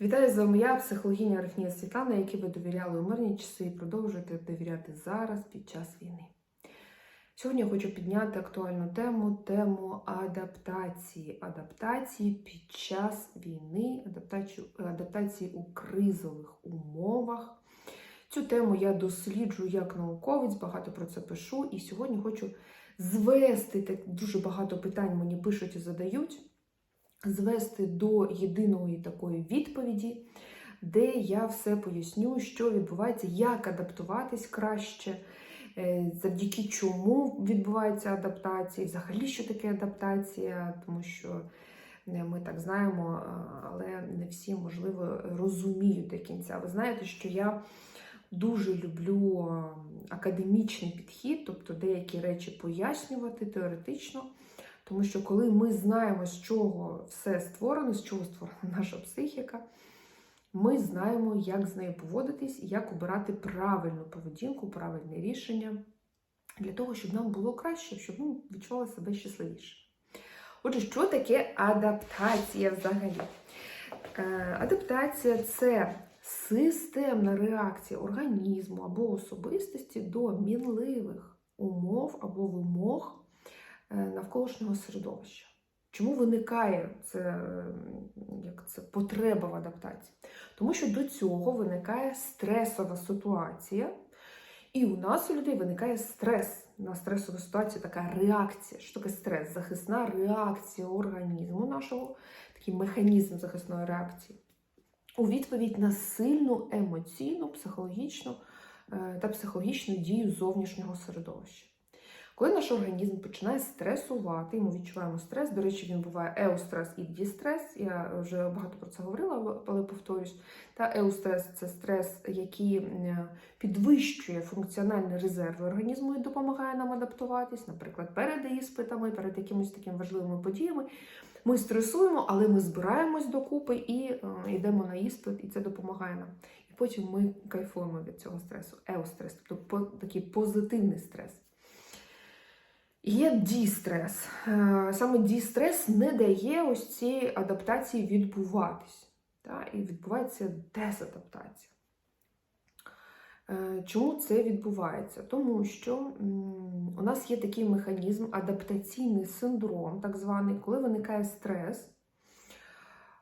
Вітаю з вами я, психологиня Арифнія Світлана, якій ви довіряли у мирні часи і продовжуєте довіряти зараз під час війни. Сьогодні я хочу підняти актуальну тему тему адаптації. Адаптації під час війни, адаптації, адаптації у кризових умовах. Цю тему я досліджую як науковець, багато про це пишу. І сьогодні хочу звести так дуже багато питань мені пишуть і задають звести до єдиної такої відповіді, де я все поясню, що відбувається, як адаптуватись краще, е, завдяки чому відбувається адаптація, взагалі, що таке адаптація, тому що е, ми так знаємо, е, але не всі, можливо, розуміють до кінця. Ви знаєте, що я дуже люблю академічний підхід, тобто деякі речі пояснювати теоретично. Тому що коли ми знаємо, з чого все створено, з чого створена наша психіка, ми знаємо, як з нею поводитись як обирати правильну поведінку, правильне рішення для того, щоб нам було краще, щоб ми відчували себе щасливіше. Отже, що таке адаптація взагалі? Е, Адаптація це системна реакція організму або особистості до мінливих умов або вимог навколишнього середовища. Чому виникає це, як це потреба в адаптації? Тому що до цього виникає стресова ситуація, і у нас у людей виникає стрес. На стресову ситуацію така реакція. Що таке стрес? Захисна реакція організму нашого, такий механізм захисної реакції. У відповідь на сильну емоційну, психологічну та психологічну дію зовнішнього середовища. Коли наш організм починає стресувати, ми відчуваємо стрес, до речі, він буває еустрес і дістрес. Я вже багато про це говорила, але повторюсь. Та еустрес це стрес, який підвищує функціональні резерви організму і допомагає нам адаптуватись, наприклад, перед іспитами, перед якимись такими важливими подіями. Ми стресуємо, але ми збираємось докупи і е, йдемо на іспит, і це допомагає нам. І потім ми кайфуємо від цього стресу. Еустрес, тобто такий позитивний стрес. Є дістрес. Саме дістрес не дає ось цій адаптації відбуватись. І відбувається дезадаптація. Чому це відбувається? Тому що у нас є такий механізм, адаптаційний синдром, так званий, коли виникає стрес.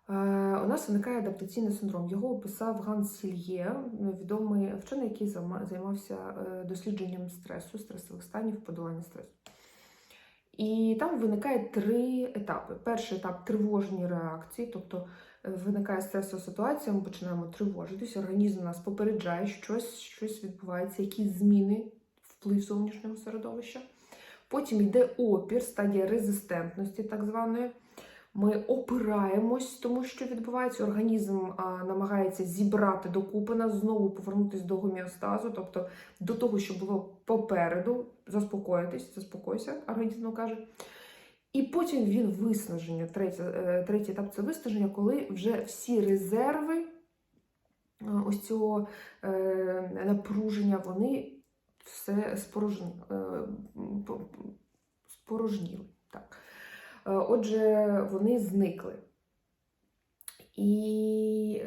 У нас виникає адаптаційний синдром. Його описав Ганс Сільє, відомий вчений, який займався е, дослідженням стресу, стресових станів, подолання стресу. І там виникає три етапи. Перший етап тривожні реакції, тобто е, виникає стресова ситуація, ми починаємо тривожитись, організм нас попереджає, щось щось відбувається, якісь зміни, вплив зовнішнього середовища. Потім йде опір, стадія резистентності, так званої. Ми опираємось, тому що відбувається. Організм а, намагається зібрати докупи нас, знову повернутися до гоміостазу, тобто до того, що було попереду, заспокоїтись, заспокойся, організм каже. І потім він виснаження. Третій, е, третій етап це виснаження, коли вже всі резерви е, ось цього е, напруження, вони все спорожні, спорожніли. Так. Е, отже, вони зникли. І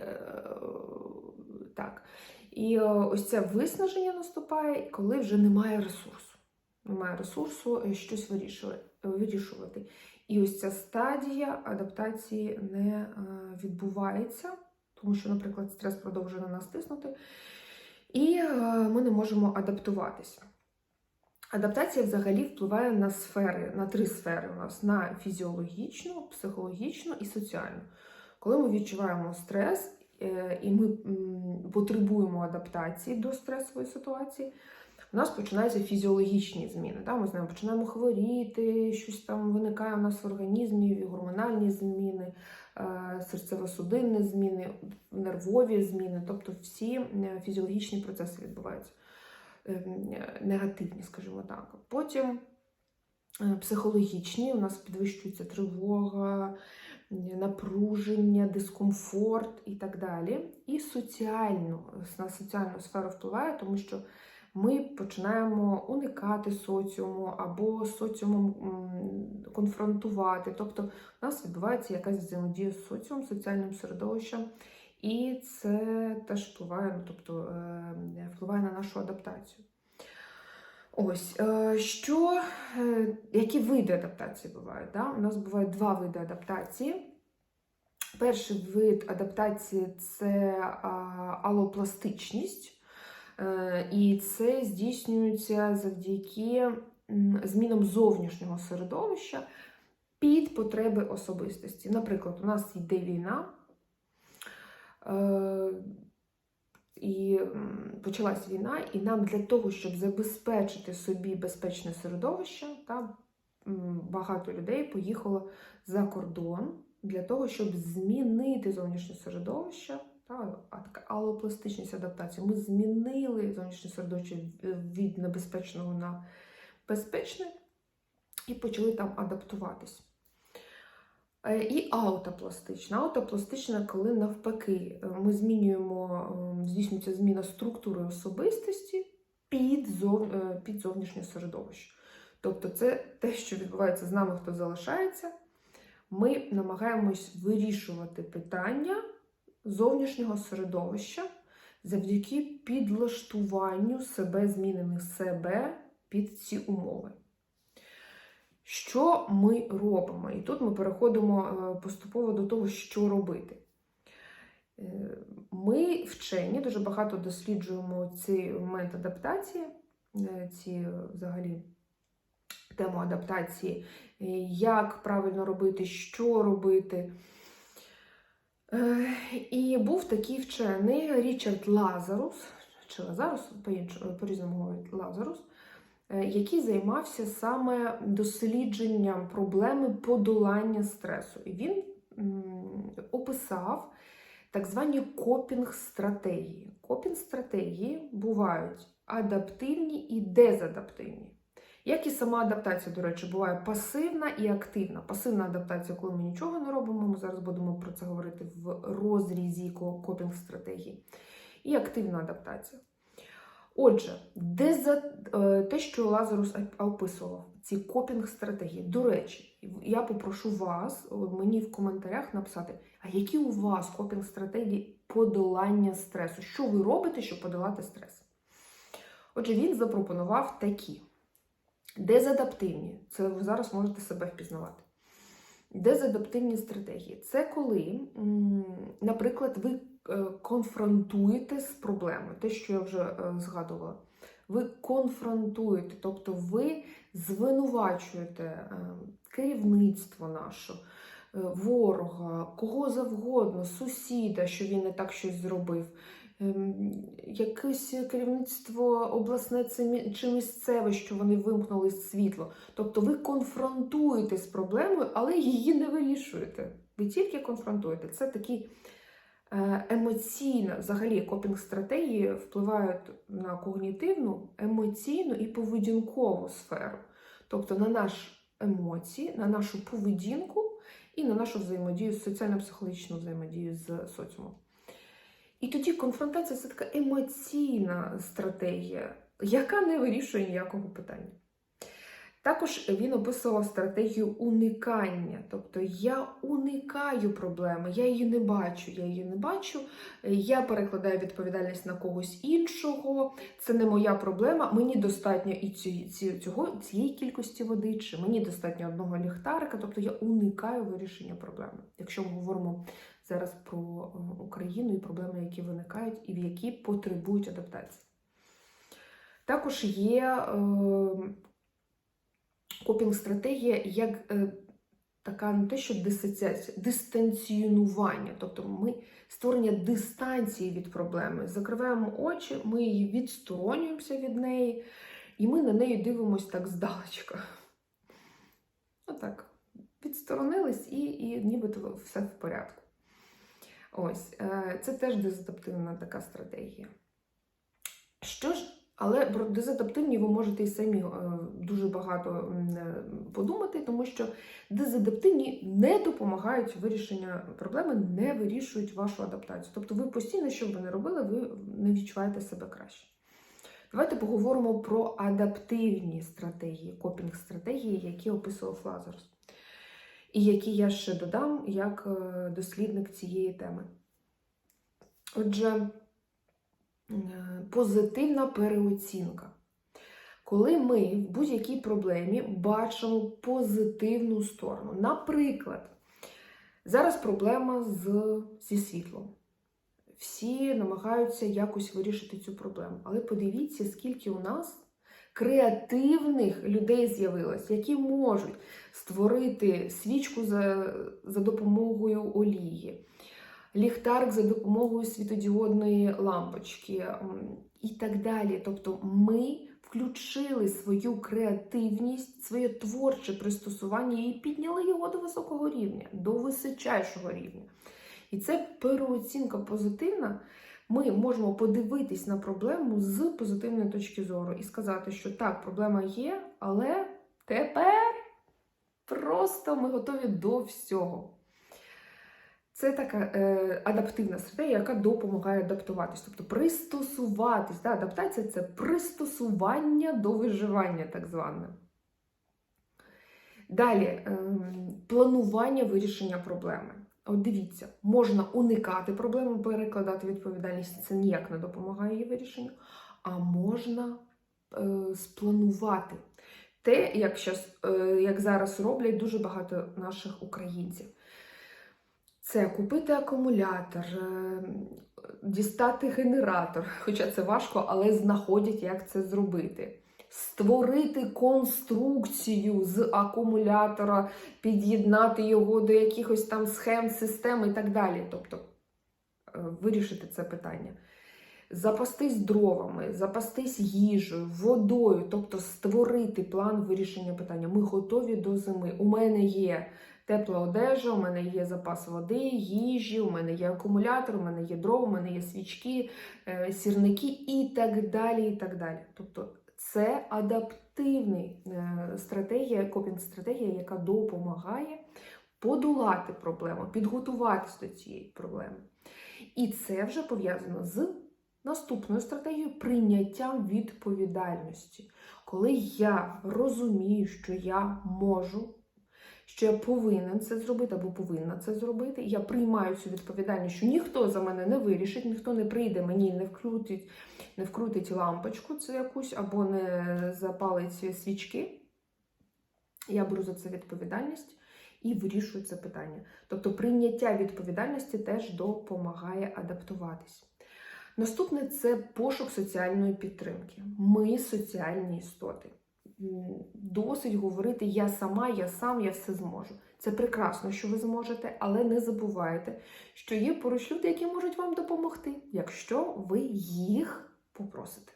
так. І ось це виснаження наступає, коли вже немає ресурсу. Немає ресурсу е, щось вирішувати. І ось ця стадія адаптації не е, відбувається, тому що, наприклад, стрес продовжує на нас тиснути, і ми не можемо адаптуватися. Адаптація взагалі впливає на сфери, на три сфери у нас: на фізіологічну, психологічну і соціальну. Коли ми відчуваємо стрес е, і ми потребуємо адаптації до стресової ситуації, у нас починаються фізіологічні зміни. Ми з ними починаємо хворіти, щось там виникає у нас в організмі, гормональні зміни, е, серцево-судинні зміни, нервові зміни, тобто всі е, фізіологічні процеси відбуваються. Ем, негативні, скажімо так. Потім е, психологічні, у нас підвищується тривога, напруження, дискомфорт і так далі. І соціальну, на соціальну сферу впливає, тому що ми починаємо уникати соціуму або соціумом конфронтувати. Тобто у нас відбувається якась взаємодія з соціумом, соціальним середовищем. І це теж впливає, ну, тобто, е, впливає на нашу адаптацію. Ось, е, що, е, які види адаптації бувають? Да? У нас бувають два види адаптації. Перший вид адаптації це алопластичність, і це здійснюється завдяки змінам зовнішнього середовища під потреби особистості. Наприклад, у нас йде війна, і почалась війна, і нам для того, щоб забезпечити собі безпечне середовище, та, багато людей поїхало за кордон для того, щоб змінити зовнішнє середовище. Та, алопластичність адаптації. Ми змінили зовнішнє середовище від небезпечного на безпечне і почали там адаптуватись. Е, І аутопластична. Аутопластична, коли навпаки, е, ми змінюємо, е, здійснюється зміна структури особистості під, зов... е, під зовнішнє середовище. Тобто, це те, що відбувається з нами, хто залишається. Ми намагаємось вирішувати питання зовнішнього середовища завдяки підлаштуванню себе, змінених себе під ці умови. Що ми робимо? І тут ми переходимо е, поступово до того, що робити. Е, Ми вчені дуже багато досліджуємо цей момент адаптації, е, ці взагалі тему адаптації, як правильно робити, що робити. І був такий вчений Річард Лазарус, чи Лазарус, по-різному говорять Лазарус, який займався саме дослідженням проблеми подолання стресу. І він описав так звані копінг-стратегії. Копінг-стратегії бувають адаптивні і дезадаптивні. Як і сама адаптація, до речі, буває пасивна і активна. Пасивна адаптація, коли ми нічого не робимо, ми зараз будемо про це говорити в розрізі копінг-стратегії. І активна адаптація. Отже, деза... е, те, що Лазарус описував, ці копінг-стратегії. До речі, я попрошу вас мені в коментарях написати, а які у вас копінг-стратегії подолання стресу? Що ви робите, щоб подолати стрес? Отже, він запропонував такі. Дезадаптивні, це ви зараз можете себе впізнавати. Дезадаптивні стратегії це коли, наприклад, ви е, конфронтуєте з проблемою, те, що я вже е, згадувала. Ви конфронтуєте, тобто ви звинувачуєте е, керівництво наше, е, ворога, кого завгодно, сусіда, що він не так щось зробив. Ем, Якесь керівництво обласне чи місцеве, що вони вимкнули світло. Тобто ви конфронтуєте з проблемою, але її не вирішуєте. Ви тільки конфронтуєте. Це такі е, емоційно, взагалі копінг-стратегії впливають на когнітивну, емоційну і поведінкову сферу. Тобто на наші емоції, на нашу поведінку і на нашу взаємодію, соціально-психологічну взаємодію з соціумом. І тоді конфронтація це така емоційна стратегія, яка не вирішує ніякого питання. Також він описував стратегію уникання. Тобто я уникаю проблеми, я її не бачу, я її не бачу, я перекладаю відповідальність на когось іншого, це не моя проблема, мені достатньо і цього, цієї кількості води, чи мені достатньо одного ліхтарика, тобто я уникаю вирішення проблеми. Якщо ми говоримо зараз про е, Україну і проблеми, які виникають і в які потребують адаптації. Також є е, копінг-стратегія як е, така не те, що дисоціація, дистанціонування. Тобто ми створення дистанції від проблеми. Закриваємо очі, ми її відсторонюємося від неї, і ми на неї дивимося так здалечка. Отак. Відсторонились і, і нібито все в порядку. Ось, е, це теж дезадаптивна така стратегія. Що ж, але про дезадаптивні ви можете і самі е, дуже багато е, подумати, тому що дезадаптивні не допомагають вирішенню проблеми, не вирішують вашу адаптацію. Тобто ви постійно, що б ви не робили, ви не відчуваєте себе краще. Давайте поговоримо про адаптивні стратегії, копінг-стратегії, які описував Лазарус. І які я ще додам як е, дослідник цієї теми. Отже, позитивна переоцінка. Коли ми в будь-якій проблемі бачимо позитивну сторону. Наприклад, зараз проблема з, зі світлом. Всі намагаються якось вирішити цю проблему. Але подивіться, скільки у нас креативних людей з'явилось, які можуть створити свічку за, за допомогою олії, ліхтарик за допомогою світодіодної лампочки і так далі. Тобто ми включили свою креативність, своє творче пристосування і підняли його до високого рівня, до височайшого рівня. І це переоцінка позитивна. Ми можемо подивитись на проблему з позитивної точки зору і сказати, що так, проблема є, але тепер просто ми готові до всього. Це така е, адаптивна стратегія, яка допомагає адаптуватись, тобто пристосуватись. Да? Адаптація це пристосування до виживання, так зване. Далі е, планування вирішення проблеми. От дивіться, можна уникати проблеми, перекладати відповідальність, це ніяк не допомагає її вирішенню, а можна е, спланувати. Те, як, щас, е, як зараз роблять дуже багато наших українців. Це купити акумулятор, е, дістати генератор, хоча це важко, але знаходять, як це зробити. Створити конструкцію з акумулятора, під'єднати його до якихось там схем, систем і так далі. Тобто е, вирішити це питання. Запастись дровами, запастись їжею, водою, тобто створити план вирішення питання. Ми готові до зими. У мене є тепла одежа, у мене є запас води, їжі, у мене є акумулятор, у мене є дрова, у мене є свічки, е, сірники і так далі. і так далі. Тобто це адаптивна стратегія, копінг-стратегія, яка допомагає подолати проблему, підготуватися до цієї проблеми. І це вже пов'язано з наступною стратегією прийняття відповідальності. Коли я розумію, що я можу, що я повинен це зробити або повинна це зробити, я приймаю цю відповідальність, що ніхто за мене не вирішить, ніхто не прийде мені, не вкрутить, не вкрутить лампочку це якусь, або не запалить свічки. Я беру за це відповідальність і вирішую це питання. Тобто прийняття відповідальності теж допомагає адаптуватись. Наступне це пошук соціальної підтримки. Ми соціальні істоти. Досить говорити я сама, я сам, я все зможу. Це прекрасно, що ви зможете, але не забувайте, що є поруч люди, які можуть вам допомогти, якщо ви їх попросите.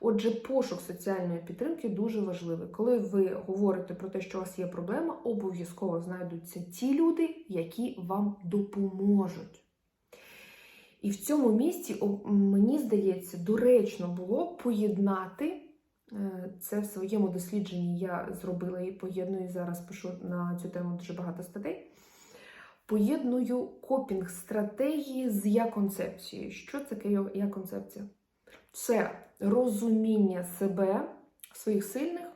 Отже, пошук соціальної підтримки дуже важливий. Коли ви говорите про те, що у вас є проблема, обов'язково знайдуться ті люди, які вам допоможуть. І в цьому місці, мені здається, доречно було поєднати це в своєму дослідженні я зробила і поєдную зараз пишу на цю тему дуже багато статей. Поєдную копінг-стратегії з я-концепцією. Що таке я-концепція? Це розуміння себе, своїх сильних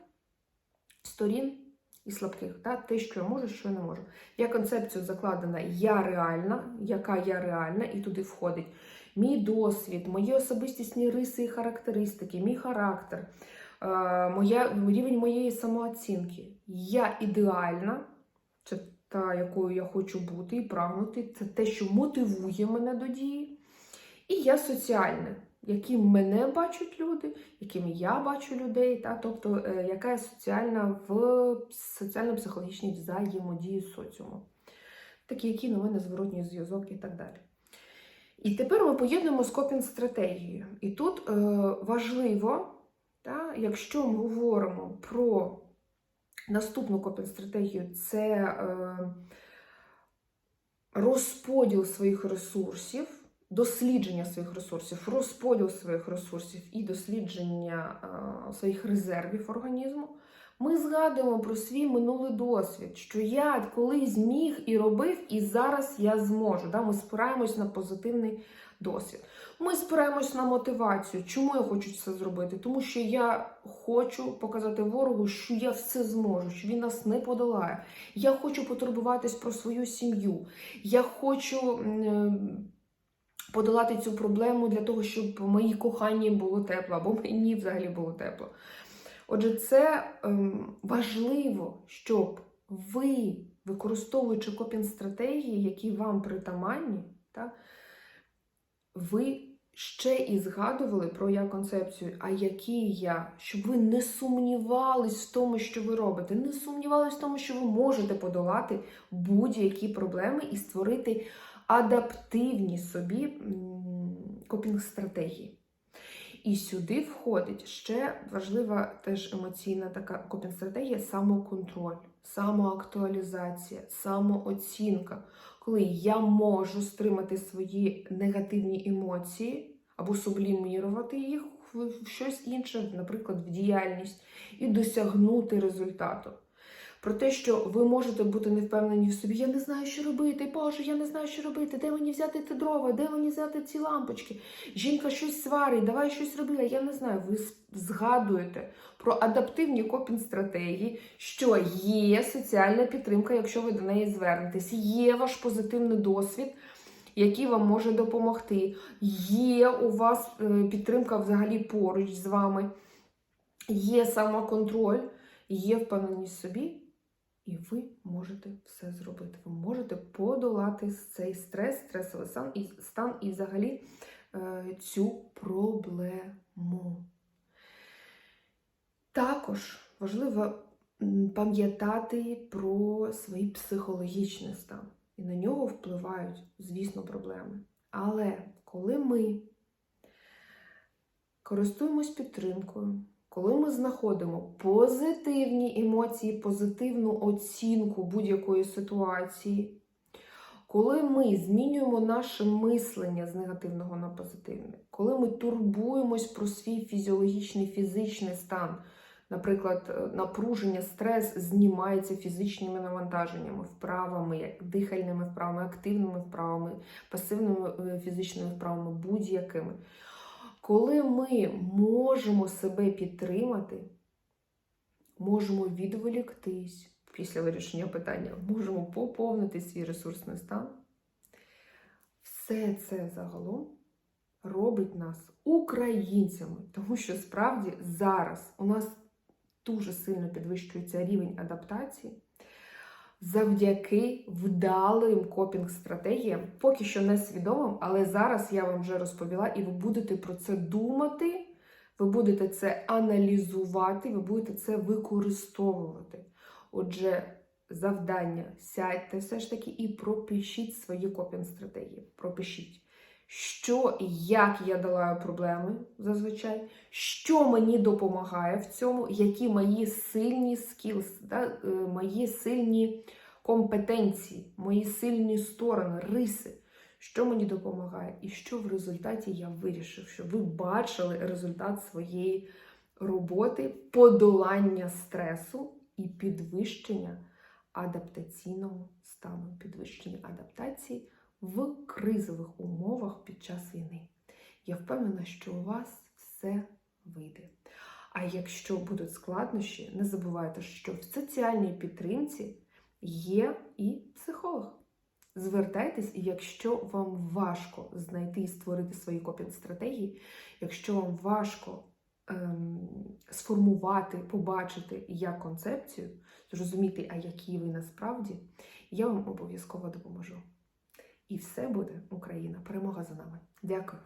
сторін і слабких. Та? Те, що я можу, що я не можу. Я концепцію закладена я реальна, яка я реальна, і туди входить мій досвід, мої особистісні риси і характеристики, мій характер, моя, рівень моєї самооцінки. Я ідеальна, це та, якою я хочу бути і прагнути, це те, що мотивує мене до дії. І я соціальна, яким мене бачать люди, яким я бачу людей, та, тобто, е, яка я соціальна в соціально-психологічній взаємодії з соціумом. Такі, які на мене зворотній зв'язок і так далі. І тепер ми поєднуємо з копінг-стратегією. І тут е, важливо, та, якщо ми говоримо про наступну копінг-стратегію, це е, розподіл своїх ресурсів, дослідження своїх ресурсів, розподіл своїх ресурсів і дослідження е, своїх резервів організму. Ми згадуємо про свій минулий досвід, що я колись зміг і робив, і зараз я зможу. Да? Ми спираємось на позитивний досвід. Ми спираємось на мотивацію. Чому я хочу це зробити? Тому що я хочу показати ворогу, що я все зможу, що він нас не подолає. Я хочу потурбуватись про свою сім'ю. Я хочу подолати цю проблему для того, щоб моїй коханні було тепло, або мені взагалі було тепло. Отже, це ем, важливо, щоб ви, використовуючи копінг-стратегії, які вам притаманні, та, ви ще і згадували про я концепцію, а який я, щоб ви не сумнівались в тому, що ви робите, не сумнівались в тому, що ви можете подолати будь-які проблеми і створити адаптивні собі копінг-стратегії. І сюди входить ще важлива теж емоційна така копінг-стратегія самоконтроль, самоактуалізація, самооцінка. Коли я можу стримати свої негативні емоції або сублімірувати їх в щось інше, наприклад, в діяльність, і досягнути результату. Про те, що ви можете бути не впевнені в собі, я не знаю, що робити, Боже, я не знаю, що робити, де мені взяти ці дрова, де мені взяти ці лампочки. Жінка щось сварить, давай щось роби, я не знаю. Ви згадуєте про адаптивні копінг-стратегії, що є соціальна підтримка, якщо ви до неї звернетесь, є ваш позитивний досвід. Який вам може допомогти. Є у вас е, підтримка взагалі поруч з вами, є самоконтроль, є впевненість в собі, і ви можете все зробити. Ви можете подолати цей стрес, стресовий стан і стан і взагалі е, цю проблему. Також важливо пам'ятати про свій психологічний стан. І на нього впливають, звісно, проблеми. Але коли ми користуємось підтримкою, коли ми знаходимо позитивні емоції, позитивну оцінку будь-якої ситуації, коли ми змінюємо наше мислення з негативного на позитивне, коли ми турбуємось про свій фізіологічний фізичний стан, наприклад, напруження, стрес знімається фізичними навантаженнями, вправами, дихальними вправами, активними вправами, пасивними фізичними вправами, будь-якими. Коли ми можемо себе підтримати, можемо відволіктись після вирішення питання, можемо поповнити свій ресурсний стан, все це загалом робить нас українцями, тому що справді зараз у нас дуже сильно підвищується рівень адаптації завдяки вдалим копінг-стратегіям, поки що не свідомим, але зараз я вам вже розповіла, і ви будете про це думати, ви будете це аналізувати, ви будете це використовувати. Отже, завдання сядьте все ж таки і пропишіть свої копінг-стратегії. Пропишіть. Що і як я долаю проблеми зазвичай, що мені допомагає в цьому, які мої сильні скілс, да, е, мої сильні компетенції, мої сильні сторони, риси, що мені допомагає, і що в результаті я вирішив, щоб ви бачили результат своєї роботи, подолання стресу і підвищення адаптаційного стану, підвищення адаптації в кризових умовах під час війни. Я впевнена, що у вас все вийде. А якщо будуть складнощі, не забувайте, що в соціальній підтримці є і психолог. Звертайтесь, якщо вам важко знайти і створити свої копінг-стратегії, якщо вам важко ем, сформувати, побачити як концепцію, зрозуміти, а які ви насправді, я вам обов'язково допоможу. І все буде Україна. Перемога за нами. Дякую.